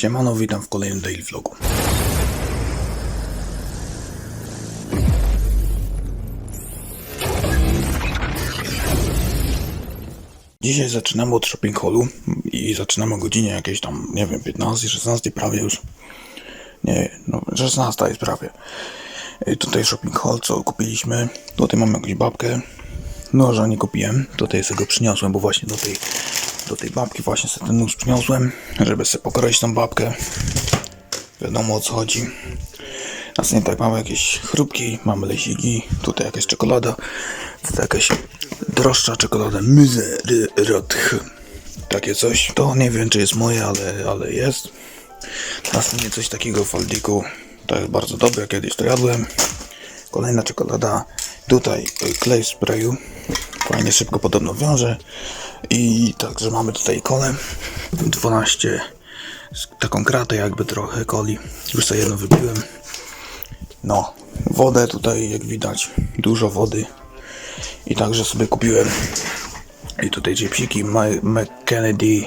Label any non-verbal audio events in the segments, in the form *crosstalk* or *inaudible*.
Siemano, witam w kolejnym daily vlogu. Dzisiaj zaczynamy od shopping hallu i zaczynamy o godzinie jakieś tam, nie wiem, 15, 16 prawie już. Nie, no 16 jest prawie. Tutaj shopping hall, co kupiliśmy. Tutaj mamy jakąś babkę. Noża nie kupiłem, tutaj sobie go przyniosłem, bo właśnie do tej, do tej babki właśnie sobie ten nóż przyniosłem, żeby sobie pokroić tą babkę. Wiadomo o co chodzi. Następnie tak mamy jakieś chrupki, mamy lesiki, tutaj jakaś czekolada, tutaj jakaś droższa czekolada Myzerotch. Takie coś. To nie wiem czy jest moje, ale, ale jest. Następnie coś takiego w Aldiku. To jest bardzo dobre, kiedyś to jadłem. Kolejna czekolada. Tutaj y, klej w sprayu. Fajnie szybko podobno wiąże. I także mamy tutaj kolę. 12 z taką kratę jakby trochę coli. Już sobie jedno wypiłem. No, wodę tutaj jak widać. Dużo wody. I także sobie kupiłem i tutaj chipsiki McKennedy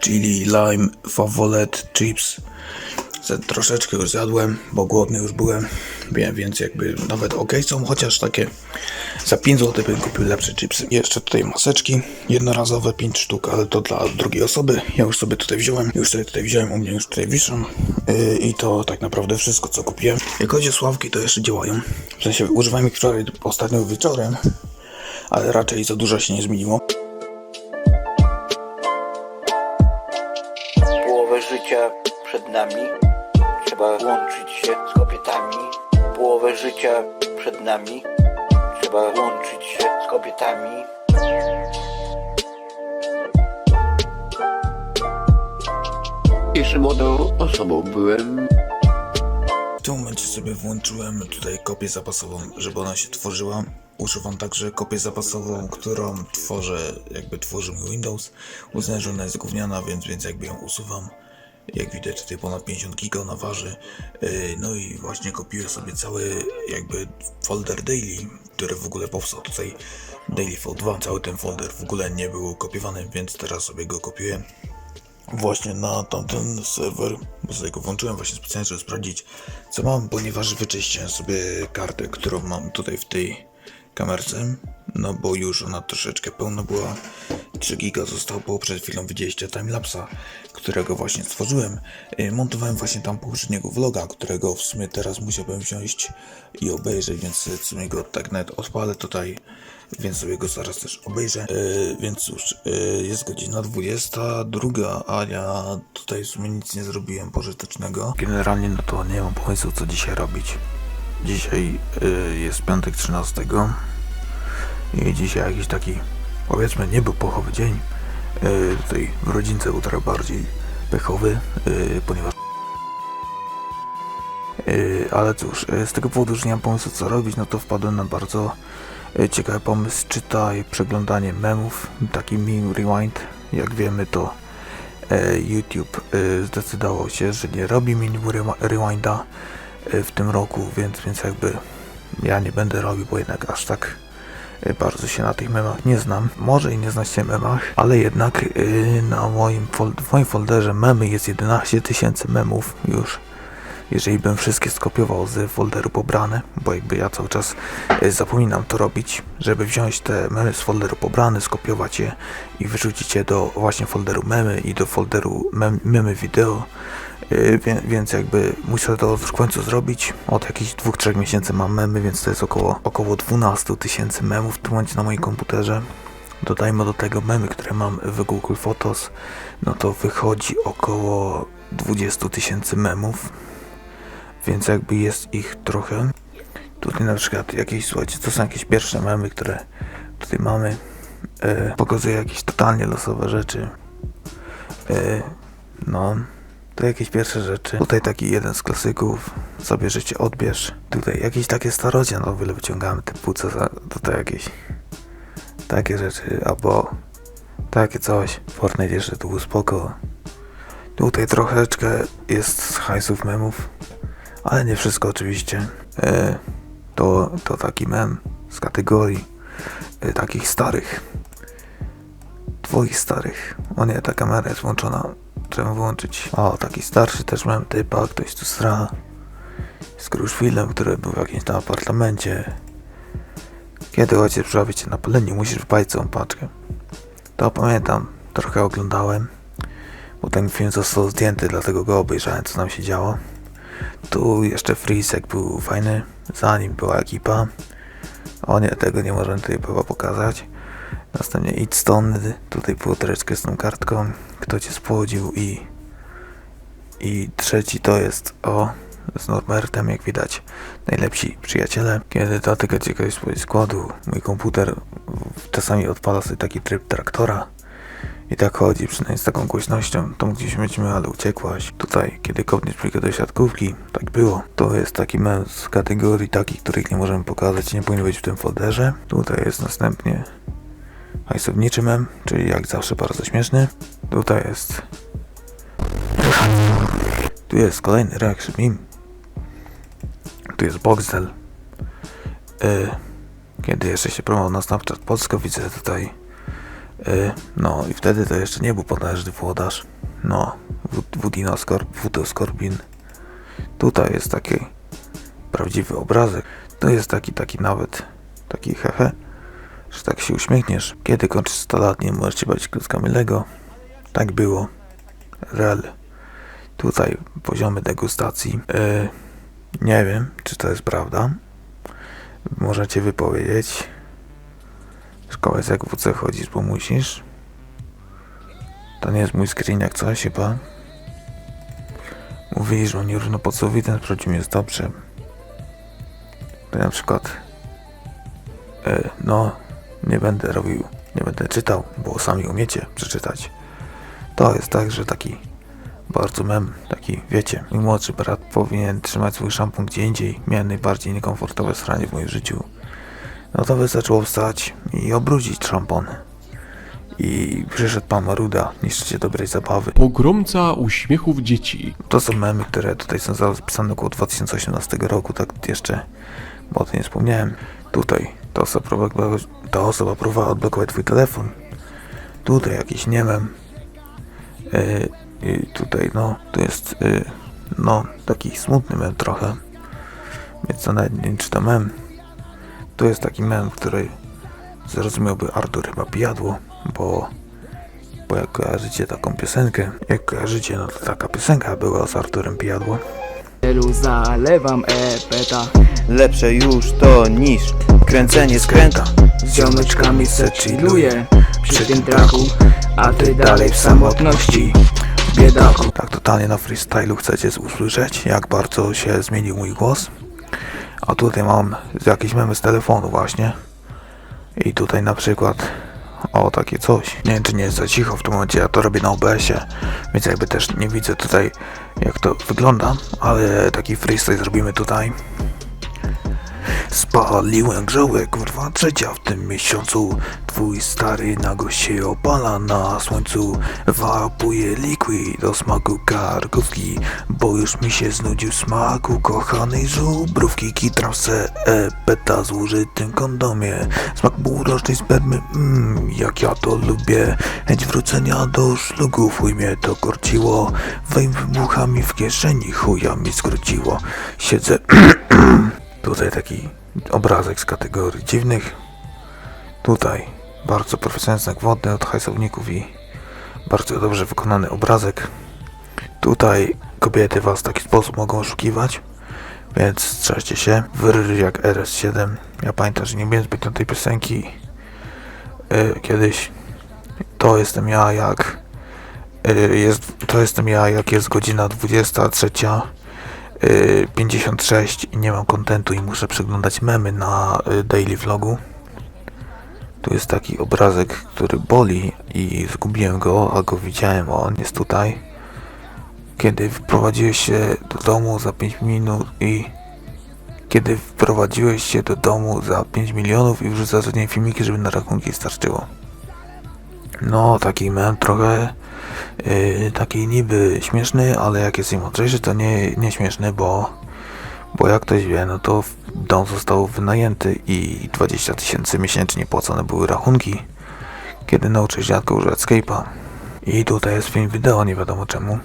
Chili Lime Favolet Chips troszeczkę już zjadłem, bo głodny już byłem więc jakby nawet ok są, chociaż takie za 5 zł bym kupił lepsze chipsy. Jeszcze tutaj maseczki, jednorazowe 5 sztuk, ale to dla drugiej osoby. Ja już sobie tutaj wziąłem, już sobie tutaj wziąłem, u mnie już tutaj wiszą. Yy, I to tak naprawdę wszystko co kupiłem. Jak chodzi o sławki, to jeszcze działają. W sensie używałem ich wczoraj, ostatnio wieczorem, ale raczej za dużo się nie zmieniło. Połowę życia przed nami. Trzeba łączyć się z kobietami. Połowę życia przed nami. Trzeba łączyć się z kobietami. Jeszcze młodą osobą byłem. W tym momencie sobie włączyłem tutaj kopię zapasową, żeby ona się tworzyła. Używam także kopię zapasową, którą tworzę, jakby tworzy mi Windows. Uznałem, że ona jest gówniana, więc, więc jakby ją usuwam. Jak widać tutaj ponad 50 giga ona waży. Yy, No i właśnie kopiuję sobie cały jakby folder daily, który w ogóle powstał tutaj. Daily V2, cały ten folder w ogóle nie był kopiowany, więc teraz sobie go kopiuję właśnie na tamten serwer, bo sobie go włączyłem właśnie specjalnie, żeby sprawdzić co mam, ponieważ wyczyściłem sobie kartę, którą mam tutaj w tej kamerce, no bo już ona troszeczkę pełna była, 3 giga zostało, przed chwilą widzieliście timelapsa, którego właśnie stworzyłem, Y, montowałem właśnie tam poprzedniego vloga, którego w sumie teraz musiałbym wziąć i obejrzeć, więc w sumie go tak nawet odpalę tutaj, więc sobie go zaraz też obejrzę. Yy, więc cóż, yy, jest godzina 22, a ja tutaj w sumie nic nie zrobiłem pożytecznego. Generalnie no to nie mam pomysłu co dzisiaj robić. Dzisiaj yy, jest piątek 13 i dzisiaj jakiś taki powiedzmy nie był pochowy dzień. Yy, tutaj w rodzince był trochę bardziej pechowy, yy, ponieważ Yy, ale cóż, yy, z tego powodu, że nie mam pomysłu co robić, no to wpadłem na bardzo yy, ciekawy pomysł, czytaj przeglądanie memów, taki meme rewind. Jak wiemy to yy, YouTube yy, zdecydował się, że nie robi meme rewi- rewinda w tym roku, więc, więc jakby ja nie będę robił, bo jednak aż tak yy, bardzo się na tych memach nie znam. Może i nie znać się memach, ale jednak yy, na moim, w moim folderze memy jest 11 tysięcy memów już jeżeli bym wszystkie skopiował z folderu pobrane, bo jakby ja cały czas e, zapominam to robić, żeby wziąć te memy z folderu pobrane, skopiować je i wyrzucić je do właśnie folderu memy i do folderu mem, memy wideo. Wie, więc jakby muszę to w końcu zrobić. Od jakichś 2-3 miesięcy mam memy, więc to jest około, około 12 tysięcy memów w tym momencie na moim komputerze. Dodajmy do tego memy, które mam w Google Photos, no to wychodzi około 20 tysięcy memów więc jakby jest ich trochę. Tutaj na przykład jakieś, słuchajcie, to są jakieś pierwsze memy, które tutaj mamy. E, jakieś totalnie losowe rzeczy. E, no, to jakieś pierwsze rzeczy. Tutaj taki jeden z klasyków. Sobie życie odbierz. Tutaj jakieś takie starocie, no wiele wyciągamy typu co za, tutaj jakieś takie rzeczy, albo takie coś. Fortnite jeszcze tu spoko. Tutaj troszeczkę jest z hajsów memów ale nie wszystko oczywiście. E, to, to taki mem z kategorii e, takich starych. Twoich starych. O nie, ta kamera jest włączona trzeba włączyć. O, taki starszy też mam typa, ktoś tu sra. Z Kruszwilem, który był w jakimś tam apartamencie. Kiedy ojciec przyjawi cię na palenie, musisz wpalić całą paczkę. To pamiętam, trochę oglądałem. Bo ten film został zdjęty, dlatego go obejrzałem, co nam się działo. Tu jeszcze Freezek był fajny, zanim była ekipa. O nie, tego nie możemy tutaj chyba pokazać. Następnie stąd, tutaj było troszeczkę z tą kartką, kto cię spłodził i i trzeci to jest o z Norbertem, jak widać, najlepsi przyjaciele. Kiedy dotyka kogoś z składu, mój komputer czasami odpala sobie taki tryb traktora i tak chodzi, przynajmniej z taką głośnością. Tą gdzieś myśmy, ale uciekłaś. Tutaj, kiedy kopniesz plikę do siatkówki, tak było. To jest taki mem z kategorii takich, których nie możemy pokazać, nie powinien być w tym folderze. Tutaj jest następnie hajsowniczy mem, czyli jak zawsze bardzo śmieszny. Tutaj jest tu jest kolejny reaction meme. Tu jest Boxdel. Y, kiedy jeszcze się promował na Snapchat Polska, widzę tutaj. Y, no i wtedy to jeszcze nie był potężny włodarz. No, Wud- Wudino Skorp. Tutaj jest taki prawdziwy obrazek. To jest taki, taki nawet, taki hehe, że tak się uśmiechniesz. Kiedy kończysz 100 lat, nie możesz się bać klockami Lego. Tak było. Real tutaj poziomy degustacji. Yy, nie wiem, czy to jest prawda. Możecie wypowiedzieć. Jest jak w WC chodzisz, bo musisz. To nie jest mój screen jak coś chyba. Mówili, że on nierówno podsufitem sprawdził jest dobrze. To na przykład yy, no, nie będę robił, nie będę czytał, bo sami umiecie przeczytać. To jest tak, że taki bardzo mem, taki, wiecie, mój młodszy brat powinien trzymać swój szampon gdzie indziej. Miałem najbardziej niekomfortowe sranie w moim życiu. No to wystarczyło wstać i obrudzić szampon. I przyszedł pan Maruda, niszczycie dobrej zabawy. Pogromca uśmiechów dzieci. To są memy, które tutaj są zapisane około 2018 roku, tak jeszcze, bo o tym nie wspomniałem. Tutaj ta osoba, próbowała, ta osoba próbowała odblokować twój telefon. Tutaj jakiś nie mem. Yy, I tutaj no, tu jest yy, no, taki smutny mem trochę. Więc to nawet nie wiem, czy to jest taki mem, który zrozumiałby Artur chyba pijadło, bo bo jak kojarzycie taką piosenkę, jak kojarzycie, no to taka piosenka była z Arturem Pijadło. celu zalewam epeta Lepsze już to niż kręcenie skręta Z ziomeczkami se chilluję przy tym traku A ty dalej w samotności Biedaku Tak totalnie na freestylu chcecie usłyszeć, jak bardzo się zmienił mój głos. A tutaj mam jakieś memy z telefonu właśnie. I tutaj na przykład o takie coś. Nie wiem czy nie jest za cicho w tym momencie, ja to robię na OBS-ie, więc jakby też nie widzę tutaj jak to wygląda, ale taki freestyle zrobimy tutaj. Spaliłem grzałę, kurwa, trzecia w tym miesiącu. Twój stary nago się opala na słońcu. Wapuje liquid do smaku karkówki Bo już mi się znudził smaku kochanej żubrówki. Kitram se e-peta z użytym kondomie. Smak półrocznej spermy, mmm, jak ja to lubię. Chęć wrócenia do szlugów, chuj mnie to korciło. Wejm wybuchami w kieszeni, chuja mi skróciło. Siedzę *clears throat* Tutaj taki obrazek z kategorii dziwnych. Tutaj bardzo profesjonalny znak wodny od hajsowników i bardzo dobrze wykonany obrazek. Tutaj kobiety was w taki sposób mogą oszukiwać, więc strzeżcie się. Wyrry jak RS7. Ja pamiętam, że nie byłem zbytnio tej piosenki yy, kiedyś. To jestem ja jak yy, jest, to jestem ja jak jest godzina 23. y, 56 i nie mam kontentu i muszę przeglądać memy na y, daily vlogu. Tu jest taki obrazek, który boli i zgubiłem go, a go widziałem, o, on jest tutaj. Kiedy wprowadziłeś się do domu za 5 minut i kiedy wprowadziłeś się do domu za 5 milionów i wrzucasz do niej filmiki, żeby na rachunki starczyło. No, taki mem trochę Yy, taki niby śmieszny, ale jak jest mądrzejszy, to nie, nie śmieszny, bo, bo jak ktoś wie, no to dom został wynajęty i 20 tysięcy miesięcznie płacone były rachunki, kiedy nauczyłeś dziadka używać Skype'a. I tutaj jest film wideo, nie wiadomo czemu.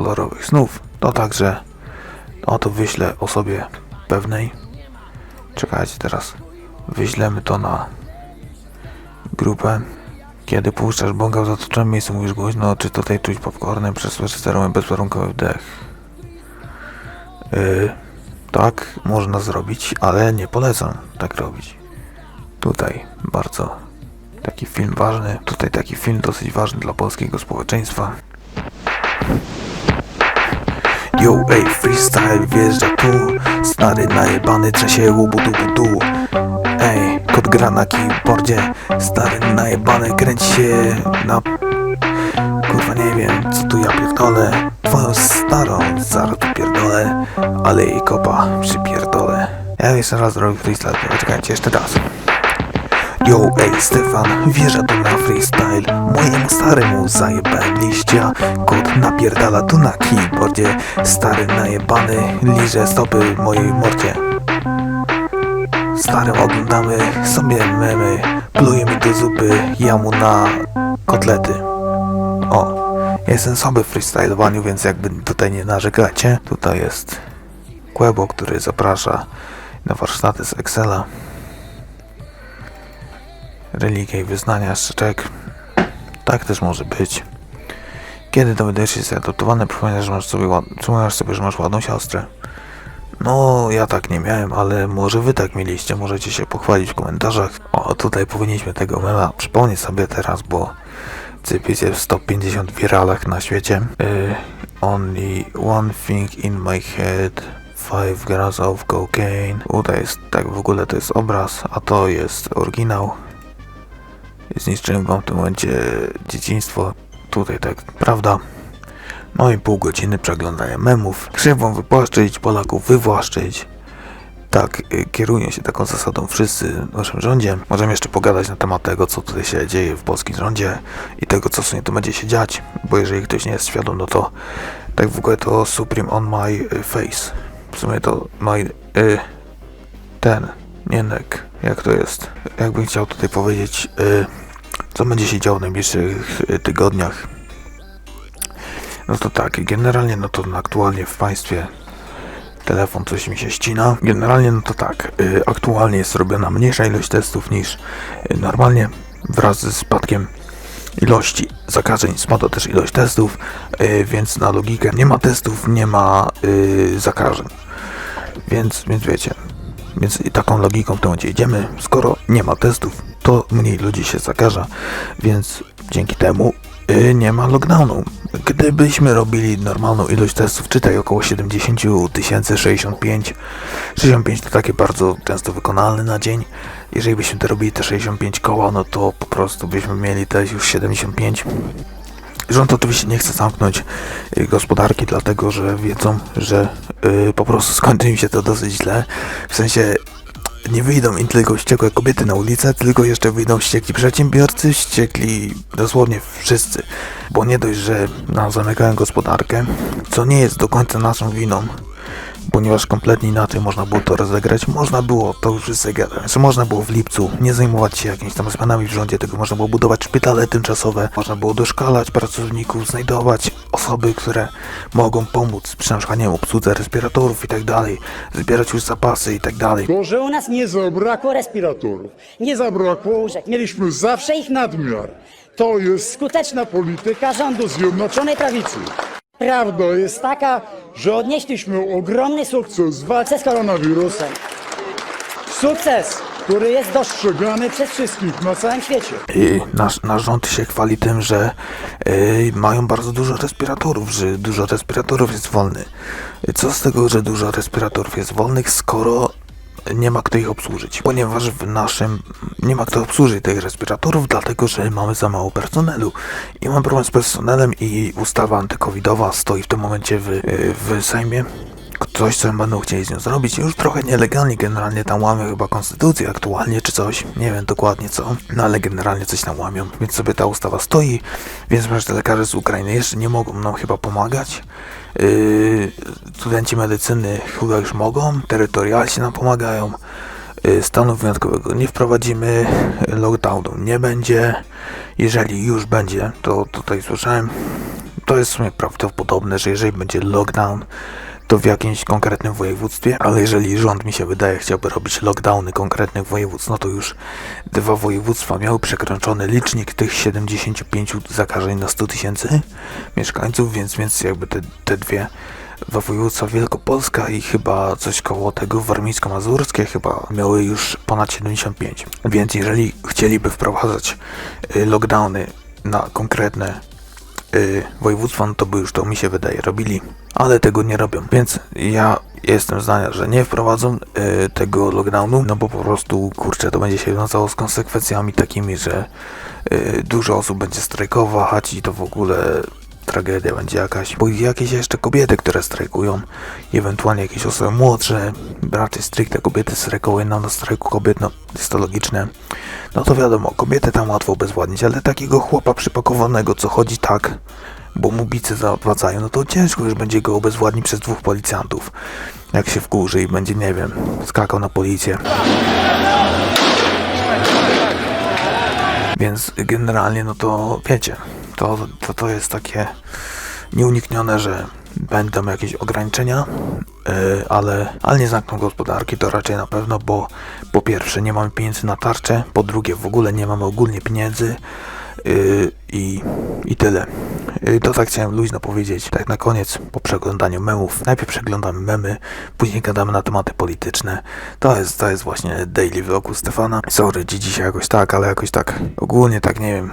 Kolorowych snów. To także oto wyślę osobie pewnej. Czekajcie teraz. Wyślemy to na grupę. Kiedy puszczasz bąka w zatoczonym miejscu, mówisz głośno, czy tutaj czuć popcornem, przez steruję bezwarunkowy wdech. Yy, tak, można zrobić, ale nie polecam tak robić. Tutaj bardzo taki film ważny, tutaj taki film dosyć ważny dla polskiego społeczeństwa. Yo, ej, freestyle wjeżdża tu. Stary najebany trzecie łubu du du. Ej, kot gra na keyboardzie. Stary najebany kręci się na... Kurwa nie wiem, co tu ja pierdolę. Twoją starą zaraz tu pierdolę. Ale jej kopa przypierdolę. Ja jeszcze raz zrobię freestyle, czekajcie, jeszcze raz Yo, ej, Stefan, wjeżdża tu na freestyle. Mojemu staremu zajebałem liścia Kot napierdala tu na keyboardzie. Stary najebany liże stopy mojej mordzie. Starym oglądamy sobie memy. Plujemy do zupy, ja mu na kotlety. O, jestem sobie w freestylowaniu, więc jakby tutaj nie narzekacie Tutaj jest Kłebo, który zaprasza na warsztaty z Excela religia i wyznania szczeczek. Tak też może być. Kiedy dowiadujesz się, że adoptowany, przypominasz, że masz sobie, przypominasz sobie, że masz ładną siostrę. No, ja tak nie miałem, ale może wy tak mieliście, możecie się pochwalić w komentarzach. O, tutaj powinniśmy tego mema przypomnieć sobie teraz, bo cypis jest w 150 wiralach na świecie. Y, only one thing in my head. Five grams of cocaine. Tutaj jest, tak w ogóle to jest obraz, a to jest oryginał. Zniszczyłem wam w tym momencie dzieciństwo. Tutaj tak, prawda? No i pół godziny przeglądania memów. Krzywą wypłaszczyć, Polaków wywłaszczyć. Tak, y, kierują się taką zasadą wszyscy w naszym rządzie. Możemy jeszcze pogadać na temat tego, co tutaj się dzieje w polskim rządzie i tego, co w sumie tu będzie się dziać, bo jeżeli ktoś nie jest świadom, no to tak w ogóle to Supreme on my face. W sumie to my... Y, ten, nie nek, jak to jest? Jakbym chciał tutaj powiedzieć, y, co będzie się działo w najbliższych y, tygodniach. No to tak, generalnie no to aktualnie w państwie telefon coś mi się ścina. Generalnie no to tak, y, aktualnie jest robiona mniejsza ilość testów niż y, normalnie wraz ze spadkiem ilości zakażeń spada też ilość testów, y, więc na logikę nie ma testów, nie ma y, zakażeń. Więc, więc wiecie, więc taką logiką momencie idziemy. Skoro nie ma testów, to mniej ludzi się zakaża, więc dzięki temu y, nie ma lockdownu. Gdybyśmy robili normalną ilość testów, czytaj około 70 tysięcy, 65, 65 to takie bardzo często wykonalne na dzień. Jeżeli byśmy to robili te 65 koła, no to po prostu byśmy mieli też już 75. Rząd oczywiście nie chce zamknąć y, gospodarki, dlatego że wiedzą, że y, po prostu skończy im się to dosyć źle. W sensie nie wyjdą im tylko wściekłe kobiety na ulicę, tylko jeszcze wyjdą wściekli przedsiębiorcy, wściekli dosłownie wszyscy. Bo nie dość, że nam zamykają gospodarkę, co nie jest do końca naszą winą, ponieważ kompletnie inaczej można było to rozegrać. Można było, to już gadają, że można było w lipcu nie zajmować się jakimiś tam zmianami w rządzie, tylko można było budować szpitale tymczasowe, można było doszkalać pracowników, znajdować osoby, które mogą pomóc przy na przykład, nie wiem, obsłudze respiratorów i tak dalej, zbierać już zapasy i tak dalej. To, że u nas nie zabrakło respiratorów, nie zabrakło łóżek, mieliśmy zawsze ich nadmiar. To jest skuteczna polityka rządu Zjednoczonej Prawicy. Prawda jest taka, że odnieśliśmy ogromny sukces w walce z koronawirusem. Sukces, który jest dostrzegany przez wszystkich na całym świecie. I nasz, nasz rząd się chwali tym, że y, mają bardzo dużo respiratorów, że dużo respiratorów jest wolny. Co z tego, że dużo respiratorów jest wolnych, skoro nie ma kto ich obsłużyć? Ponieważ w naszym nie ma kto obsłużyć tych respiratorów, dlatego że mamy za mało personelu. I mam problem z personelem i ustawa antykowidowa stoi w tym momencie w, w Sejmie coś, co będą chcieli z nią zrobić. Już trochę nielegalnie, generalnie tam łamią chyba konstytucję aktualnie, czy coś. Nie wiem dokładnie co, no ale generalnie coś tam łamią. Więc sobie ta ustawa stoi, więc że lekarze z Ukrainy jeszcze nie mogą nam chyba pomagać. Yy, studenci medycyny chyba już mogą, terytorialsi nam pomagają. Yy, Stanu wyjątkowego nie wprowadzimy, lockdownu nie będzie. Jeżeli już będzie, to tutaj słyszałem, to jest w sumie prawdopodobne, że jeżeli będzie lockdown, to w jakimś konkretnym województwie, ale jeżeli rząd mi się wydaje chciałby robić lockdowny konkretnych województw, no to już dwa województwa miały przekroczony licznik tych 75 zakażeń na 100 tysięcy mieszkańców, więc, więc jakby te, te dwie dwa województwa Wielkopolska i chyba coś koło tego warmińsko-mazurskie chyba miały już ponad 75. Więc jeżeli chcieliby wprowadzać y, lockdowny na konkretne y, województwa, no to by już to mi się wydaje robili, ale tego nie robią. Więc ja jestem zdania, że nie wprowadzą y, tego lockdownu, no bo po prostu kurczę, to będzie się wiązało z konsekwencjami takimi, że y, dużo osób będzie strajkować i to w ogóle tragedia będzie jakaś, bo jakieś jeszcze kobiety, które strajkują, ewentualnie jakieś osoby młodsze, raczej stricte kobiety strajkują, no na strajku kobiet, no jest to logiczne, no to wiadomo, kobiety tam łatwo obezwładnić, ale takiego chłopa przypakowanego, co chodzi tak, bo mu bicy zawracają, no to ciężko już będzie go obezwładnić przez dwóch policjantów, jak się wkurzy i będzie, nie wiem, skakał na policję. Więc generalnie, no to wiecie, to, to, to jest takie nieuniknione, że będą jakieś ograniczenia, yy, ale, ale nie zamkną gospodarki, to raczej na pewno, bo po pierwsze nie mamy pieniędzy na tarczę, po drugie w ogóle nie mamy ogólnie pieniędzy i, i tyle. Yy, to tak chciałem luźno powiedzieć, tak na koniec, po przeglądaniu memów, najpierw przeglądamy memy, później gadamy na tematy polityczne. To jest, to jest właśnie daily vlog u Stefana. Sorry, dzi- dzisiaj jakoś tak, ale jakoś tak, ogólnie tak, nie wiem,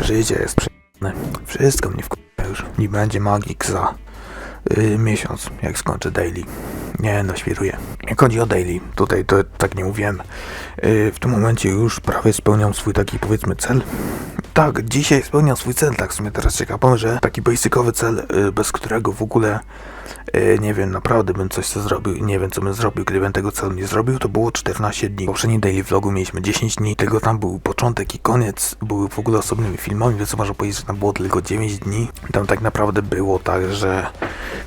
życie jest przy... Wszystko mnie wkurza już. Nie będzie magik za y, miesiąc, jak skończę daily. Nie, no świruję. Jak chodzi o daily, tutaj to tak nie mówiłem. Y, w tym momencie już prawie spełniam swój taki powiedzmy cel. Tak, dzisiaj spełniam swój cel, tak w sumie teraz ciekawe, że taki basicowy cel, y, bez którego w ogóle nie wiem, naprawdę bym coś co zrobił, nie wiem co bym zrobił, gdybym tego celu nie zrobił, to było 14 dni. W poprzednim daily vlogu mieliśmy 10 dni, tego tam był początek i koniec, były w ogóle osobnymi filmami, więc można powiedzieć, że tam było tylko 9 dni. Tam tak naprawdę było tak, że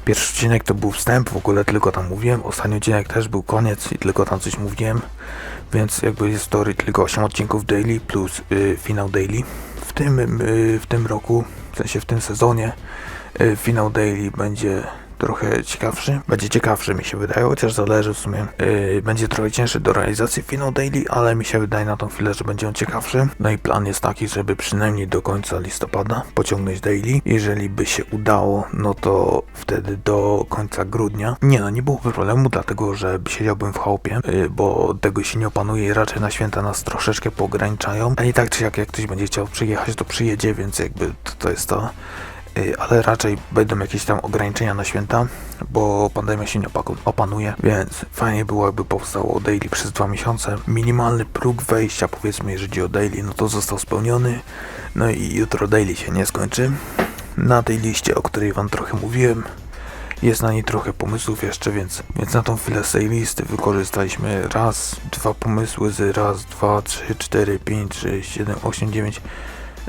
pierwszy odcinek to był wstęp, w ogóle tylko tam mówiłem, ostatni odcinek też był koniec i tylko tam coś mówiłem, więc jakby jest to tylko 8 odcinków daily plus y, finał daily. W tym, y, w tym roku, w sensie w tym sezonie, y, finał daily będzie trochę ciekawszy. Będzie ciekawszy mi się wydaje, chociaż zależy w sumie. Yy, będzie trochę cięższy do realizacji finał daily, ale mi się wydaje na tą chwilę, że będzie on ciekawszy. No i plan jest taki, żeby przynajmniej do końca listopada pociągnąć daily. Jeżeli by się udało, no to wtedy do końca grudnia. Nie no, nie byłoby problemu, dlatego że siedziałbym w chałupie, yy, bo tego się nie opanuje i raczej na święta nas troszeczkę pograniczają. A i tak czy jak, jak ktoś będzie chciał przyjechać, to przyjedzie, więc jakby to, to jest to. Y, ale raczej będą jakieś tam ograniczenia na święta, bo pandemia się nie opanuje, więc fajnie było jakby powstało daily przez dwa miesiące. Minimalny próg wejścia, powiedzmy, jeżeli o daily, no to został spełniony. No i jutro daily się nie skończy. Na tej liście, o której wam trochę mówiłem, jest na niej trochę pomysłów jeszcze, więc, więc na tą chwilę z tej listy wykorzystaliśmy raz, dwa pomysły z raz, dwa, trzy, cztery, pięć, sześć, siedem, osiem, dziewięć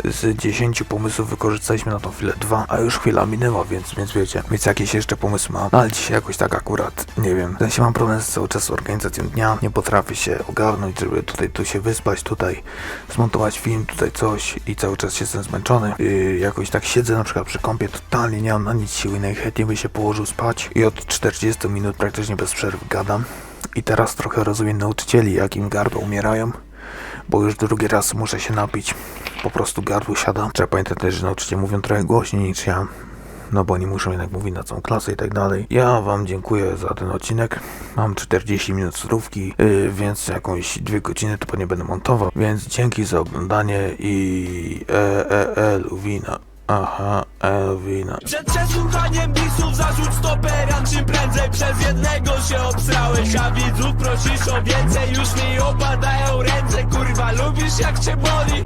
z 10 pomysłów wykorzystaliśmy na tą chwilę dwa, a już chwila minęła, więc, więc wiecie, więc jakieś jeszcze pomysły mam. No, ale dzisiaj jakoś tak akurat, nie wiem, w sensie mam problem z cały czas organizacją dnia, nie potrafię się ogarnąć, żeby tutaj tu się wyspać, tutaj zmontować film, tutaj coś i cały czas jestem zmęczony. Yy, jakoś tak siedzę na przykład przy kąpie, totalnie nie mam na nic siły, najchętniej by się położył spać i od 40 minut praktycznie bez przerwy gadam. I teraz trochę rozumiem nauczycieli, jak im gardła umierają bo już drugi raz muszę się napić. Po prostu gardło siada. Trzeba pamiętać też, że nauczyciele mówią trochę głośniej niż ja. No bo nie muszą jednak mówić na całą klasę i tak dalej. Ja wam dziękuję za ten odcinek. Mam 40 minut surówki, yy, więc jakąś dwie godziny to pewnie będę montował. Więc dzięki za oglądanie i e, e, e, Luwina. Aha, Elwina. Przed przesłuchaniem bisów zarzuć stoperan czym prędzej Przez jednego się obsrałeś, a widzów prosisz o więcej Już mi opadają ręce, kurwa lubisz jak cię boli